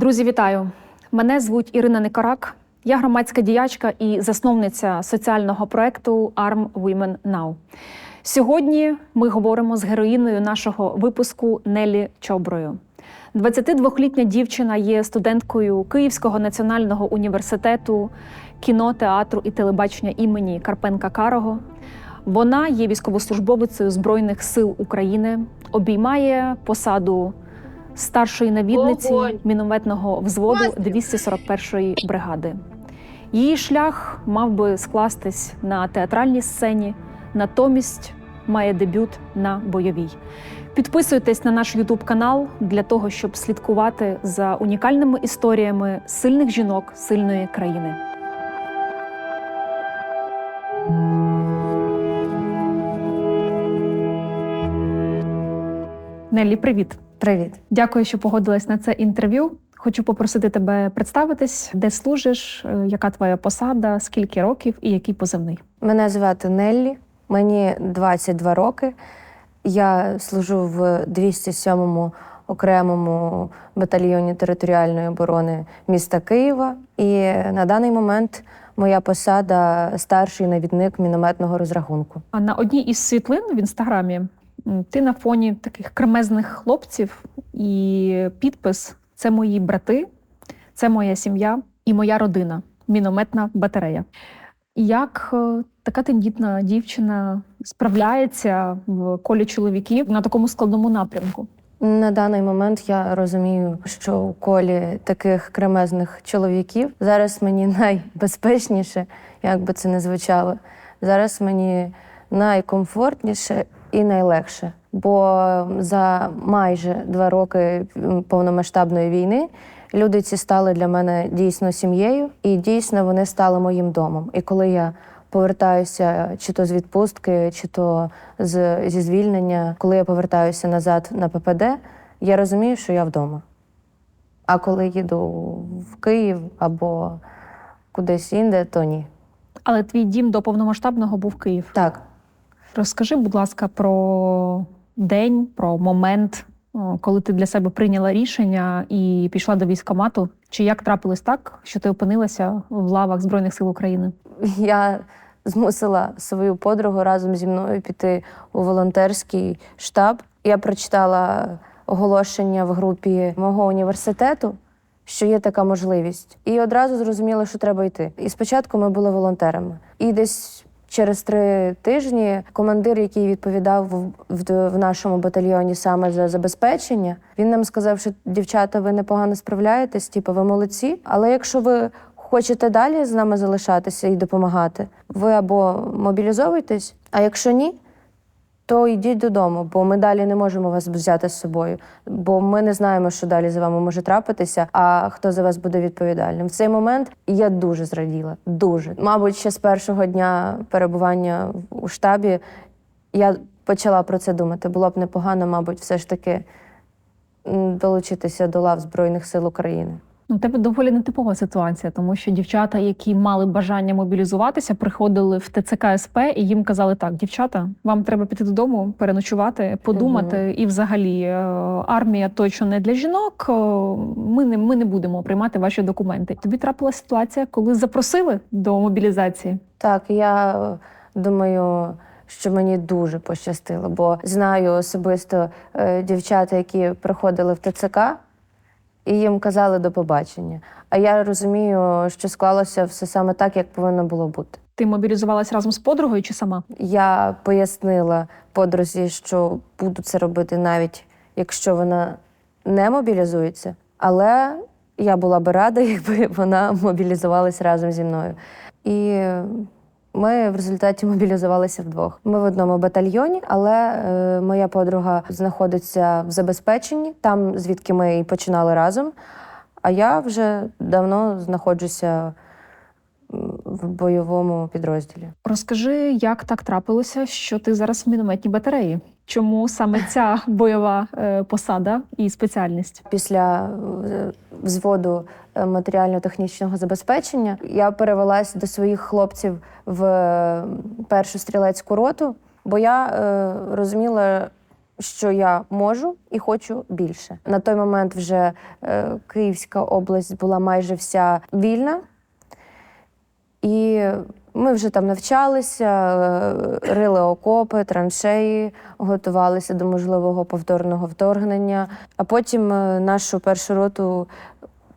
Друзі, вітаю! Мене звуть Ірина Никорак. Я громадська діячка і засновниця соціального проекту Arm Women Now. Сьогодні ми говоримо з героїною нашого випуску Нелі Чоброю. 22-літня дівчина є студенткою Київського національного університету кіно, театру і телебачення імені Карпенка Карого. Вона є військовослужбовицею Збройних сил України, обіймає посаду старшої навідниці мінометного взводу 241-ї бригади. Її шлях мав би скластись на театральній сцені, натомість має дебют на бойовій. Підписуйтесь на наш Ютуб канал для того, щоб слідкувати за унікальними історіями сильних жінок сильної країни. Неллі, привіт! Привіт, Дякую, що погодилась на це інтерв'ю. Хочу попросити тебе представитись, де служиш, е, яка твоя посада, скільки років і який позивний. мене звати Неллі, мені 22 роки. Я служу в 207-му окремому батальйоні територіальної оборони міста Києва. І на даний момент моя посада старший навідник мінометного розрахунку. А на одній із світлин в інстаграмі ти на фоні таких кремезних хлопців і підпис це мої брати, це моя сім'я і моя родина, мінометна батарея. Як е, така тендітна дівчина справляється в колі чоловіків на такому складному напрямку? На даний момент я розумію, що у колі таких кремезних чоловіків зараз мені найбезпечніше, як би це не звучало. Зараз мені найкомфортніше і найлегше. Бо за майже два роки повномасштабної війни люди ці стали для мене дійсно сім'єю, і дійсно вони стали моїм домом. І коли я повертаюся чи то з відпустки, чи то з, зі звільнення, коли я повертаюся назад на ППД, я розумію, що я вдома. А коли їду в Київ або кудись інде, то ні. Але твій дім до повномасштабного був Київ. Так, Розкажи, будь ласка, про день, про момент, коли ти для себе прийняла рішення і пішла до військкомату. Чи як трапилось так, що ти опинилася в лавах Збройних сил України? я змусила свою подругу разом зі мною піти у волонтерський штаб. Я прочитала оголошення в групі мого університету, що є така можливість, і одразу зрозуміла, що треба йти. І спочатку ми були волонтерами. І десь через три тижні командир, який відповідав в, в, в нашому батальйоні саме за забезпечення, він нам сказав, що дівчата, ви непогано справляєтесь, типу, ви молодці. Але якщо ви хочете далі з нами залишатися і допомагати, ви або мобілізовуйтесь, а якщо ні, то йдіть додому, бо ми далі не можемо вас взяти з собою. Бо ми не знаємо, що далі за вами може трапитися, а хто за вас буде відповідальним. В цей момент я дуже зраділа. Дуже. Мабуть, ще з першого дня перебування у штабі я почала про це думати. Було б непогано, мабуть, все ж таки долучитися до лав Збройних сил України. Ну, У тебе доволі нетипова ситуація, тому що дівчата, які мали бажання мобілізуватися, приходили в ТЦК СП і їм казали: так, дівчата, вам треба піти додому, переночувати, подумати. І взагалі е, армія точно не для жінок. е, Ми не, ми не будемо приймати ваші документи. Тобі трапила ситуація, коли запросили до мобілізації. Так, я думаю, що мені дуже пощастило, бо знаю особисто е, дівчата, які приходили в ТЦК, і їм казали до побачення. А я розумію, що склалося все саме так, як повинно було бути. Ти мобілізувалась разом з подругою чи сама? Я пояснила подрузі, що буду це робити навіть якщо вона не мобілізується, але я була би рада, якби вона мобілізувалась разом зі мною. І ми в результаті мобілізувалися вдвох. Ми в одному батальйоні, але е, моя подруга знаходиться в забезпеченні, там звідки ми і починали разом. А я вже давно знаходжуся в бойовому підрозділі. Розкажи, як так трапилося, що ти зараз в мінометній батареї? Чому саме ця бойова е, посада і спеціальність? Після е, взводу е, матеріально-технічного забезпечення я перевелась до своїх хлопців в першу стрілецьку роту, бо я розуміла, що я можу і хочу більше. На той момент вже е, Київська область була майже вся вільна. І ми вже там навчалися, е, рили окопи, траншеї, готувалися до можливого повторного вторгнення. А потім е, нашу першу роту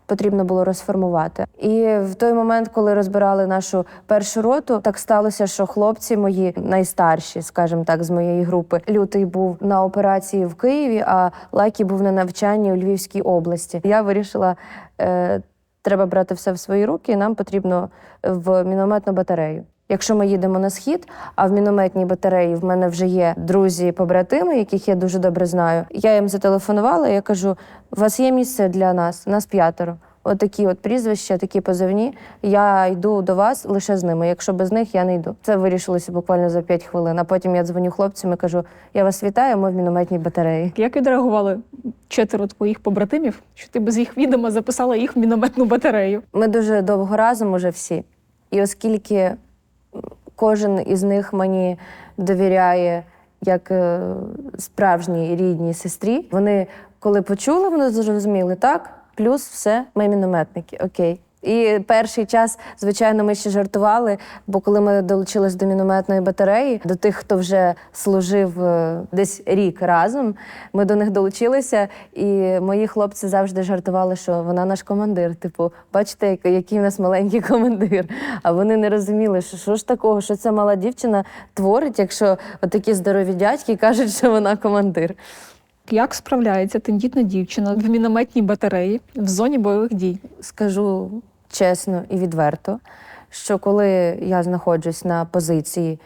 потрібно було розформувати. І в той момент, коли розбирали нашу першу роту, так сталося, що хлопці мої найстарші, скажімо так, з моєї групи, лютий був на операції в Києві, а Лакі був на навчанні у Львівській області. Я вирішила. Е, Треба брати все в свої руки, і нам потрібно в мінометну батарею. Якщо ми їдемо на схід, а в мінометній батареї в мене вже є друзі-побратими, яких я дуже добре знаю. Я їм зателефонувала, я кажу: у вас є місце для нас, нас п'ятеро. Отакі от прізвища, такі позивні. Я йду до вас лише з ними. Якщо без них я не йду. Це вирішилося буквально за 5 хвилин. А потім я дзвоню хлопцям і кажу: я вас вітаю, ми в мінометній батареї. Як відреагували четверо твоїх побратимів, що ти без їх відома записала їх в мінометну батарею? Ми дуже довго разом уже всі. І оскільки кожен із них мені довіряє як е, справжній рідній сестрі, вони, коли почули, вони зрозуміли, так, плюс все, ми мінометники, окей. І перший час, звичайно, ми ще жартували, бо коли ми долучились до мінометної батареї, до тих, хто вже служив е, десь рік разом, ми до них долучилися, і мої хлопці завжди жартували, що вона наш командир. Типу, бачите, який в нас маленький командир. А вони не розуміли, що, що ж такого, що ця мала дівчина творить, якщо отакі здорові дядьки кажуть, що вона командир. Як справляється тендітна дівчина в мінометній батареї в зоні бойових дій? скажу чесно і відверто, що коли я знаходжусь на позиції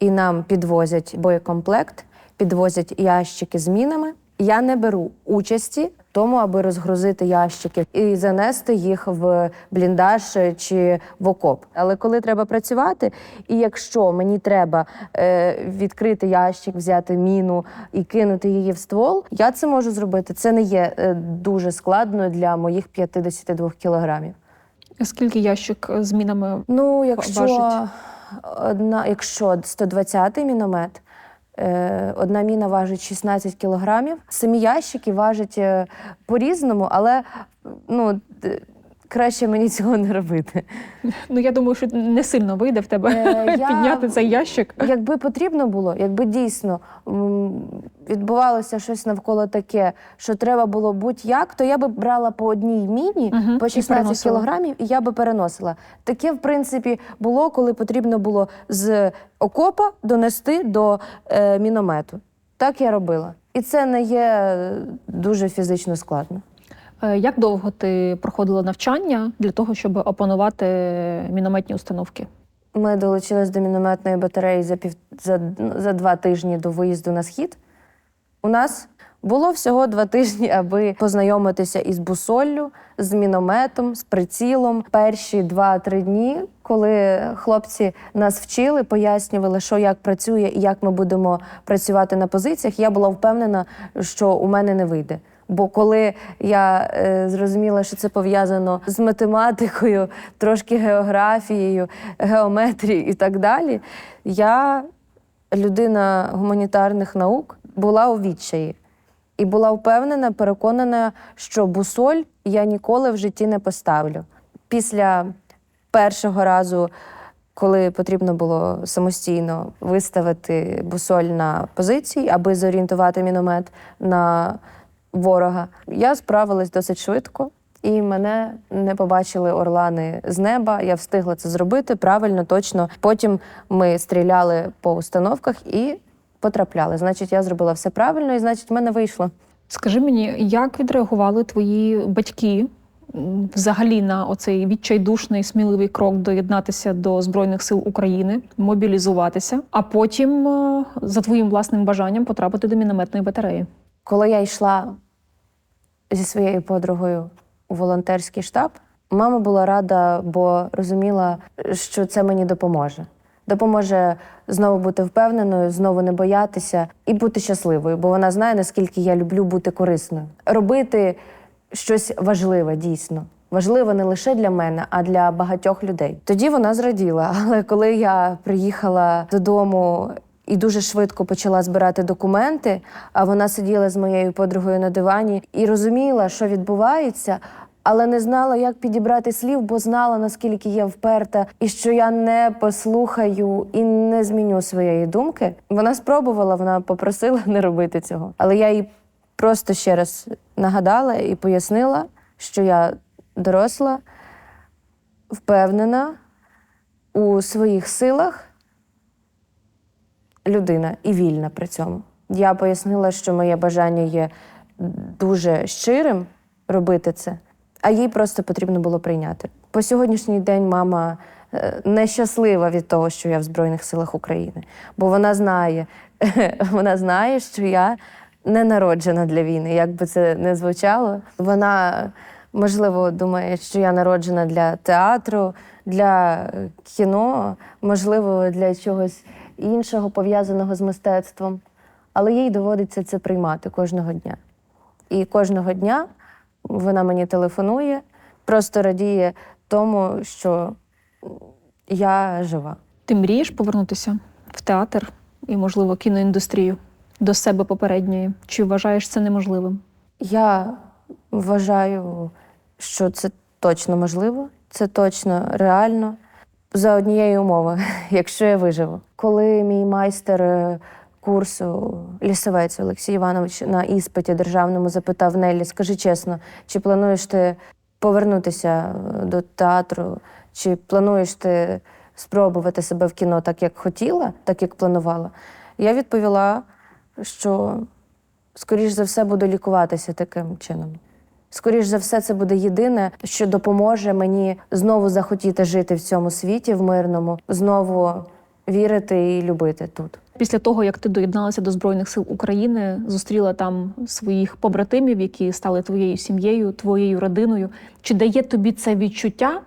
і нам підвозять боєкомплект, підвозять ящики з мінами, я не беру участі тому, аби розгрузити ящики і занести їх в бліндаж чи в окоп. Але коли треба працювати, і якщо мені треба е, відкрити ящик, взяти міну і кинути її в ствол, я це можу зробити. Це не є е, дуже складно для моїх 52 кілограмів. Скільки ящик з мінами? Ну, якщо Важить? одна, якщо 120-й міномет, е, одна міна важить 16 кілограмів. Самі ящики важать е, по-різному, але ну, краще мені цього не робити. Ну я думаю, що не сильно вийде в тебе Е, я- підняти цей ящик. Якби потрібно було, якби дійсно відбувалося щось навколо таке, що треба було будь-як, то я би брала по одній міні Мгм, по і 16 переносила. кілограмів, і я би переносила. Таке, в принципі, було, коли потрібно було з окопа донести до е, міномету. Так я робила. І це не є е, дуже фізично складно. Е, Як довго ти проходила навчання для того, щоб опанувати мінометні установки? Ми долучились до мінометної батареї за, пів... за, ну, за два тижні до виїзду на схід. У нас було всього два тижні, аби познайомитися із бусоллю, з мінометом, з прицілом. Перші два-три дні, коли хлопці нас вчили, пояснювали, що як працює і як ми будемо працювати на позиціях, я була впевнена, що у мене не вийде. Бо коли я е, зрозуміла, що це пов'язано з математикою, трошки географією, геометрією і так далі, я, людина гуманітарних наук, була у відчаї. І була впевнена, переконана, що бусоль я ніколи в житті не поставлю. Після першого разу, коли потрібно було самостійно виставити бусоль на позиції, аби зорієнтувати міномет на ворога, я справилась досить швидко. І мене не побачили орлани з неба. Я встигла це зробити правильно, точно. Потім ми стріляли по установках і потрапляли. Значить, я зробила все правильно, і значить, в мене вийшло. Скажи мені, як відреагували твої батьки взагалі на оцей відчайдушний сміливий крок доєднатися до Збройних сил України, мобілізуватися, а потім е, за твоїм власним бажанням потрапити до мінометної батареї? Коли я йшла зі своєю подругою у волонтерський штаб, мама була рада, бо розуміла, що це мені допоможе. Допоможе знову бути впевненою, знову не боятися і бути щасливою, бо вона знає, наскільки я люблю бути корисною. Робити щось важливе дійсно. Важливе не лише для мене, а для багатьох людей. Тоді вона зраділа. Але коли я приїхала додому і дуже швидко почала збирати документи. А вона сиділа з моєю подругою на дивані і розуміла, що відбувається. Але не знала, як підібрати слів, бо знала, наскільки я вперта, і що я не послухаю і не зміню своєї думки. Вона спробувала, вона попросила не робити цього. Але я їй просто ще раз нагадала і пояснила, що я доросла, впевнена у своїх силах людина і вільна при цьому. Я пояснила, що моє бажання є дуже щирим робити це, а їй просто потрібно було прийняти. По сьогоднішній день мама е, нещаслива від того, що я в Збройних силах України, бо вона знає, вона знає, що я не народжена для війни, як би це не звучало. Вона, можливо, думає, що я народжена для театру, для е, кіно, можливо, для чогось іншого пов'язаного з мистецтвом. Але їй доводиться це приймати кожного дня. І кожного дня вона мені телефонує, просто радіє тому, що я жива. Ти мрієш повернутися в театр і, можливо, кіноіндустрію до себе попередньої? Чи вважаєш це неможливим? Я вважаю, що це точно можливо, це точно реально. За однієї умови, якщо я виживу. Коли мій майстер е, курсу лісовець Олексій Іванович на іспиті державному запитав Неллі, скажи чесно, чи плануєш ти повернутися е, до театру, чи плануєш ти спробувати себе в кіно так, як хотіла, так як планувала? Я відповіла, що скоріш за все буду лікуватися таким чином. Скоріш за все, це буде єдине, що допоможе мені знову захотіти жити в цьому світі, в мирному, знову вірити і любити тут. Після того, як ти доєдналася до Збройних сил України, зустріла там своїх побратимів, які стали твоєю сім'єю, твоєю родиною. Чи дає тобі це відчуття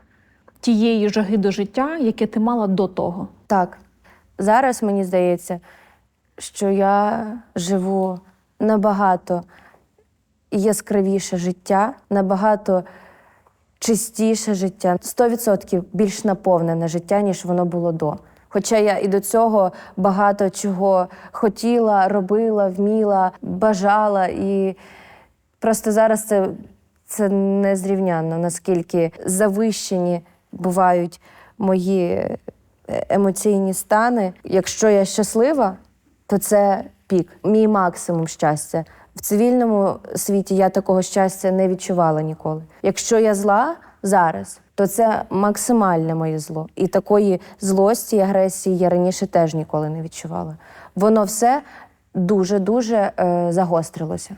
тієї жаги до життя, яке ти мала до того? Так, зараз мені здається, що я живу набагато яскравіше життя, набагато чистіше життя, 100% більш наповнене життя, ніж воно було до. Хоча я і до цього багато чого хотіла, робила, вміла, бажала. І просто зараз це, це незрівнянно, наскільки завищені бувають мої е, емоційні стани. Якщо я щаслива, то це пік, мій максимум щастя. В цивільному світі я такого щастя не відчувала ніколи. Якщо я зла зараз, то це максимальне моє зло. І такої злості і агресії я раніше теж ніколи не відчувала. Воно все дуже-дуже е, загострилося.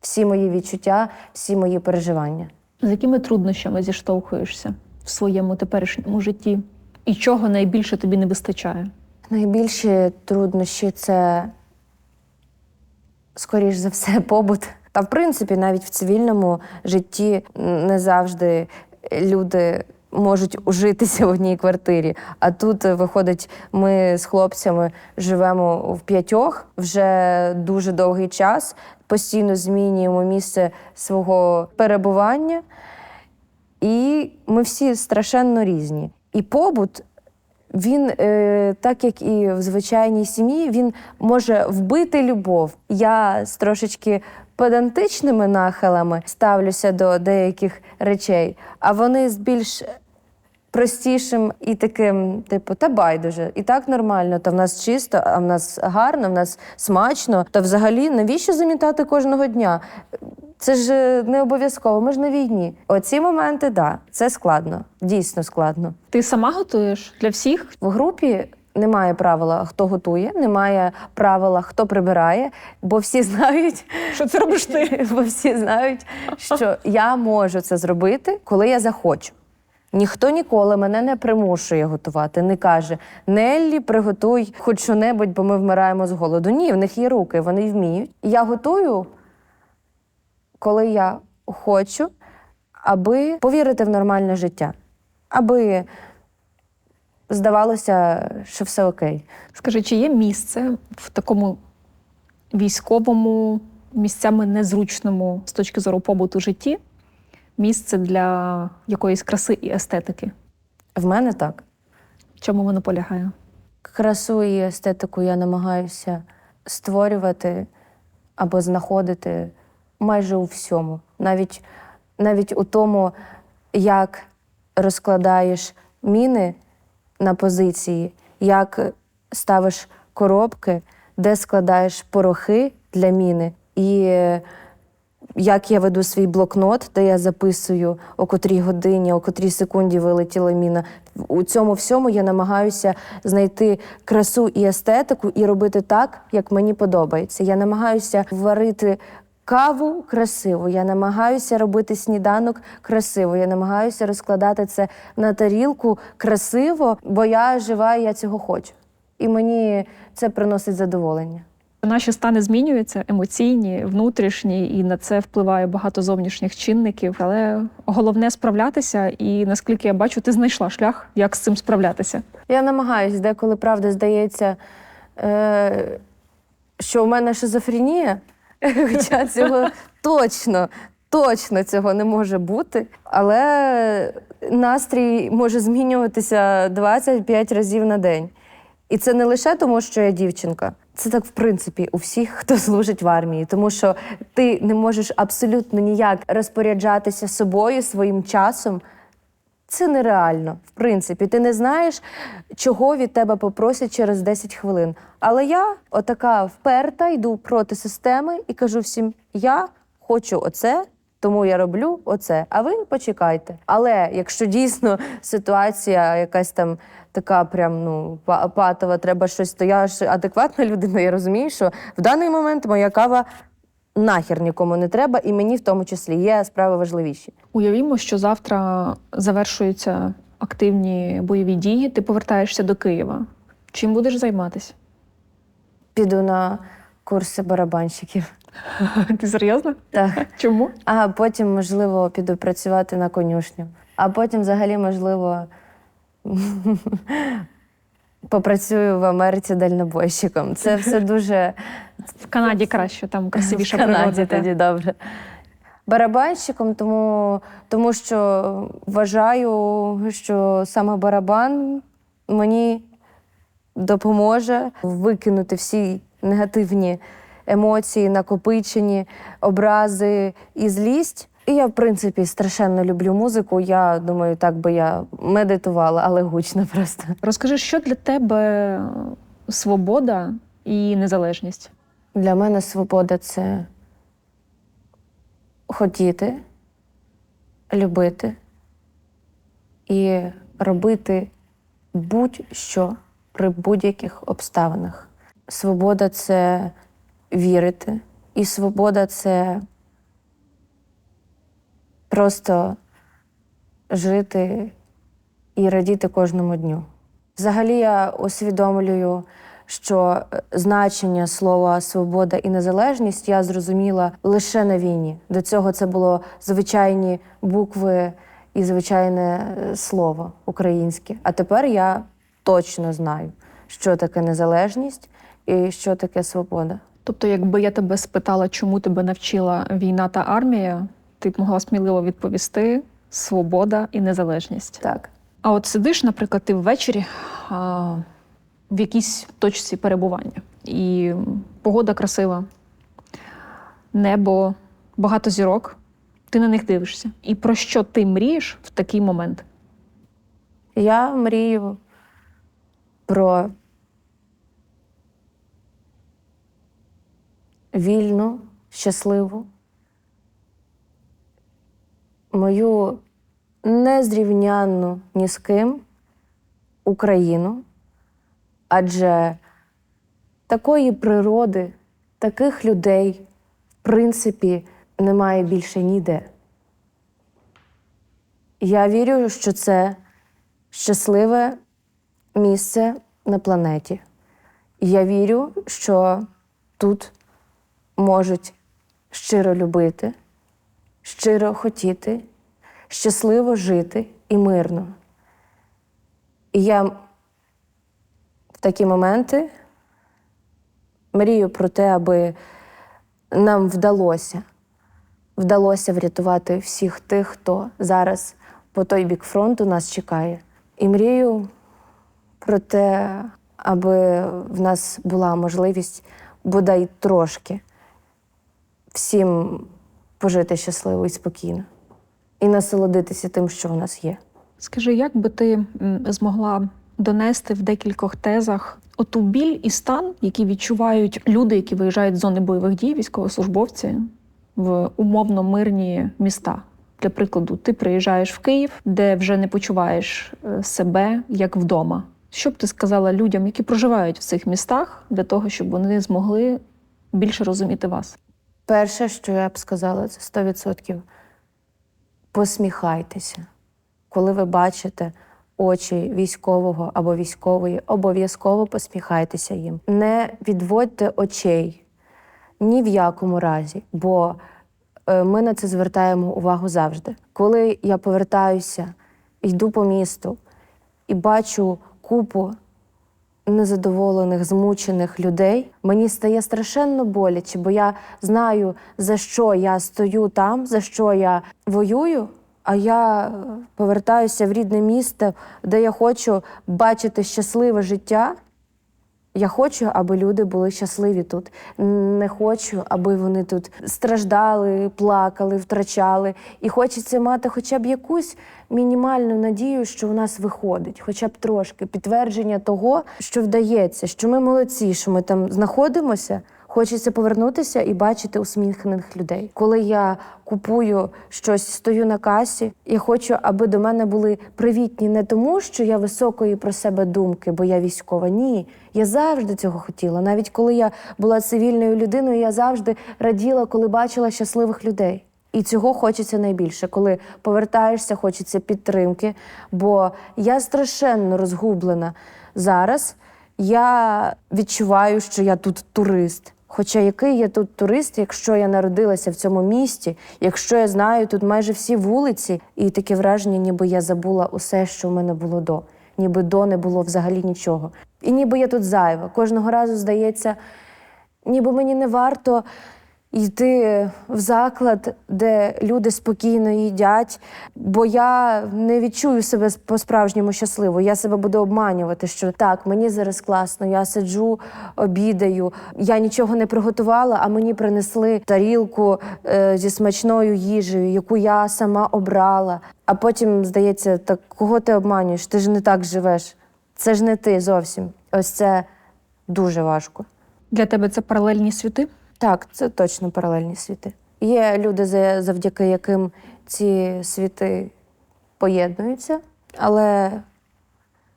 Всі мої відчуття, всі мої переживання. З якими труднощами зіштовхуєшся в своєму теперішньому житті? І чого найбільше тобі не вистачає? Найбільші труднощі це, скоріш за все, побут. Та, в принципі, навіть в цивільному житті не завжди люди можуть ужитися в одній квартирі. А тут, е, виходить, ми з хлопцями живемо в п'ятьох вже дуже довгий час, постійно змінюємо місце свого перебування. І ми всі страшенно різні. І побут, він, е, так як і в звичайній сім'ї, він може вбити любов. Я з трошечки педантичними нахилами ставлюся до деяких речей, а вони з більш простішим і таким, типу, та байдуже, і так нормально, та в нас чисто, а в нас гарно, в нас смачно. Та взагалі навіщо замітати кожного дня? Це ж е, не обов'язково, ми ж на війні. Оці моменти, так, да, це складно, дійсно складно. Ти сама готуєш для всіх? В групі немає правила, хто готує, немає правила, хто прибирає, бо всі знають, Що це робиш ти? бо всі знають, що я можу це зробити, коли я захочу. Ніхто ніколи мене не примушує готувати, не каже Неллі, приготуй хоч що-небудь, бо ми вмираємо з голоду. Ні, в них є руки, вони вміють. Я готую, коли я хочу, аби повірити в нормальне життя, аби здавалося, що все окей. Скажи, чи є місце в такому військовому, місцями незручному з точки зору побуту житті, місце для якоїсь краси і естетики? В мене так. В чому воно полягає? красу і естетику я намагаюся створювати або знаходити майже у всьому. Навіть, навіть у тому, як розкладаєш міни на позиції, як ставиш коробки, де складаєш порохи для міни. І як я веду свій блокнот, де я записую, о котрій годині, о котрій секунді вилетіла міна. У цьому всьому я намагаюся знайти красу і естетику і робити так, як мені подобається. Я намагаюся варити. Каву красиво, я намагаюся робити сніданок красиво. Я намагаюся розкладати це на тарілку красиво, бо я жива я цього хочу. І мені це приносить задоволення. Наші стани змінюються емоційні, внутрішні, і на це впливає багато зовнішніх чинників. Але головне справлятися, і наскільки я бачу, ти знайшла шлях, як з цим справлятися. Я намагаюсь, деколи правда здається, е, що у мене шизофренія, хоча цього точно, точно цього не може бути. Але настрій може змінюватися 25 разів на день. І це не лише тому, що я дівчинка. Це так, в принципі, у всіх, хто служить в армії, тому що ти не можеш абсолютно ніяк розпоряджатися собою, своїм часом. Це нереально, в принципі. Ти не знаєш, чого від тебе попросять через 10 хвилин. Але я, отака вперта, йду проти системи і кажу всім: я хочу оце, тому я роблю оце. А ви почекайте. Але якщо дійсно ситуація якась там така, прям ну патова, треба щось, то я ж адекватна людина. Я розумію, що в даний момент моя кава нахер нікому не треба, і мені в тому числі є справи важливіші. Уявімо, що завтра завершуються активні бойові дії. Ти повертаєшся до Києва. Чим будеш займатися? Піду на курси барабанщиків. Ти серйозно? Так. Чому? А потім, можливо, піду працювати на конюшню. А потім, взагалі, можливо, попрацюю в Америці дальнобойщиком. Це все дуже В Канаді краще, там красивіша в Канаді природа. та. тоді добре. Барабанщиком, тому, тому що вважаю, що саме барабан мені допоможе викинути всі негативні емоції, накопичені, образи і злість. І я, в принципі, страшенно люблю музику. Я думаю, так би я медитувала, але гучно просто. Розкажи, що для тебе свобода і незалежність? Для мене свобода це хотіти, любити і робити будь-що при будь-яких обставинах. Свобода це вірити, і свобода це просто жити і радіти кожному дню. Взагалі я усвідомлюю, що е, значення слова свобода і незалежність я зрозуміла лише на війні. До цього це було звичайні букви і звичайне е, слово українське. А тепер я точно знаю, що таке незалежність і що таке свобода. Тобто, якби я тебе спитала, чому тебе навчила війна та армія, ти б могла сміливо відповісти свобода і незалежність. Так. А от сидиш, наприклад, ти ввечері а, в якійсь точці перебування, і погода красива, небо, багато зірок, ти на них дивишся. І про що ти мрієш в такий момент? Я мрію про вільну, щасливу, мою незрівнянну ні з ким Україну, адже такої природи, таких людей, в принципі, немає більше ніде. Я вірю, що це щасливе місце на планеті. Я вірю, що тут можуть щиро любити, щиро хотіти, щасливо жити і мирно. І я в такі моменти мрію про те, аби нам вдалося вдалося врятувати всіх тих, хто зараз по той бік фронту нас чекає. І мрію про те, аби в нас була можливість бодай трошки всім пожити щасливо і спокійно і насолодитися тим, що у нас є. Скажи, як би ти змогла донести в декількох тезах оту біль і стан, які відчувають люди, які виїжджають з зони бойових дій, військовослужбовці в умовно мирні міста? Для прикладу, ти приїжджаєш в Київ, де вже не почуваєш е, себе як вдома. Що б ти сказала людям, які проживають в цих містах, для того, щоб вони змогли більше розуміти вас? Перше, що я б сказала, це 100%. Посміхайтеся. Коли ви бачите очі військового або військової, обов'язково посміхайтеся їм. Не відводьте очей ні в якому разі, бо е, ми на це звертаємо увагу завжди. Коли я повертаюся, йду по місту і бачу купу незадоволених, змучених людей, мені стає страшенно боляче, бо я знаю, за що я стою там, за що я воюю. А я повертаюся в рідне місто, де я хочу бачити щасливе життя. Я хочу, аби люди були щасливі тут. Не хочу, аби вони тут страждали, плакали, втрачали. І хочеться мати хоча б якусь мінімальну надію, що у нас виходить, хоча б трошки підтвердження того, що вдається, що ми молодці, що ми там знаходимося. Хочеться повернутися і бачити усміхнених людей. Коли я купую щось, стою на касі, я хочу, аби до мене були привітні не тому, що я високої про себе думки, бо я військова. Ні, я завжди цього хотіла. Навіть коли я була цивільною людиною, я завжди раділа, коли бачила щасливих людей. І цього хочеться найбільше. Коли повертаєшся, хочеться підтримки. Бо я страшенно розгублена зараз. Я відчуваю, що я тут турист. Хоча який я тут турист, якщо я народилася в цьому місті, якщо я знаю тут майже всі вулиці, і таке враження, ніби я забула усе, що в мене було до, ніби до не було взагалі нічого. І ніби я тут зайва. Кожного разу здається, ніби мені не варто йти в заклад, де люди спокійно їдять, бо я не відчую себе по-справжньому щасливо. Я себе буду обманювати, що так, мені зараз класно, я сиджу, обідаю, я нічого не приготувала, а мені принесли тарілку е, зі смачною їжею, яку я сама обрала. А потім здається, так кого ти обманюєш? Ти ж не так живеш. Це ж не ти зовсім. Ось це дуже важко. Для тебе це паралельні світи? Так, це точно паралельні світи. Є люди, завдяки яким ці світи поєднуються, але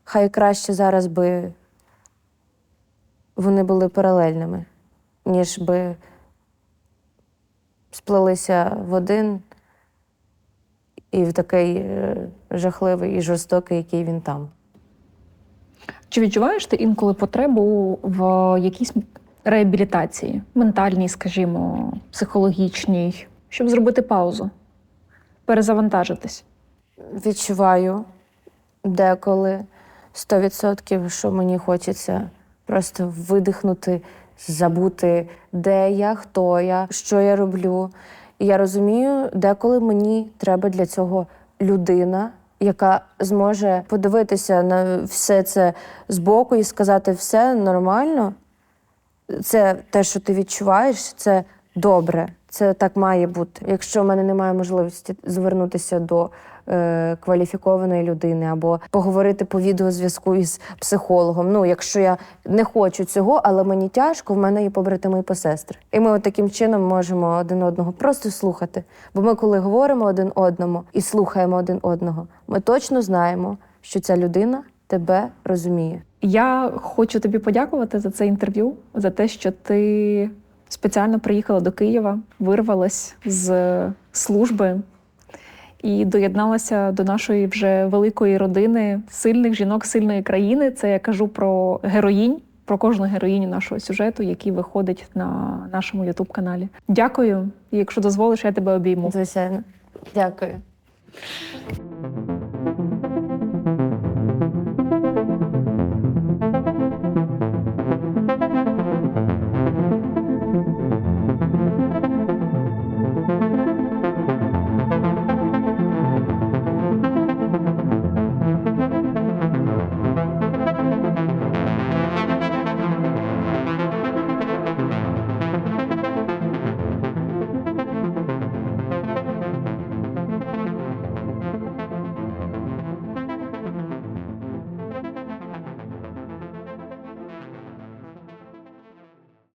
хай краще зараз би вони були паралельними, ніж би сплелися в один і в такий е, жахливий і жорстокий, який він там. Чи відчуваєш ти інколи потребу в якійсь реабілітації, ментальній, скажімо, психологічній, щоб зробити паузу, перезавантажитись? Відчуваю деколи 100%, що мені хочеться просто видихнути, забути, де я, хто я, що я роблю. І я розумію, деколи мені треба для цього людина, яка зможе подивитися на все це збоку і сказати, все нормально. Це те, що ти відчуваєш, це добре. Це так має бути. Якщо в мене немає можливості звернутися до е, кваліфікованої людини або поговорити по відеозв'язку із психологом. Ну, якщо я не хочу цього, але мені тяжко, в мене є побратими і посестри. І ми от таким чином можемо один одного просто слухати. Бо ми, коли говоримо один одному і слухаємо один одного, ми точно знаємо, що ця людина тебе розуміє. Я хочу тобі подякувати за це інтерв'ю, за те, що ти спеціально приїхала до Києва, вирвалась з служби і доєдналася до нашої вже великої родини сильних жінок сильної країни. Це я кажу про героїнь, про кожну героїню нашого сюжету, який виходить на нашому Ютуб каналі. Дякую. І якщо дозволиш, я тебе обійму. Звичайно. Дякую.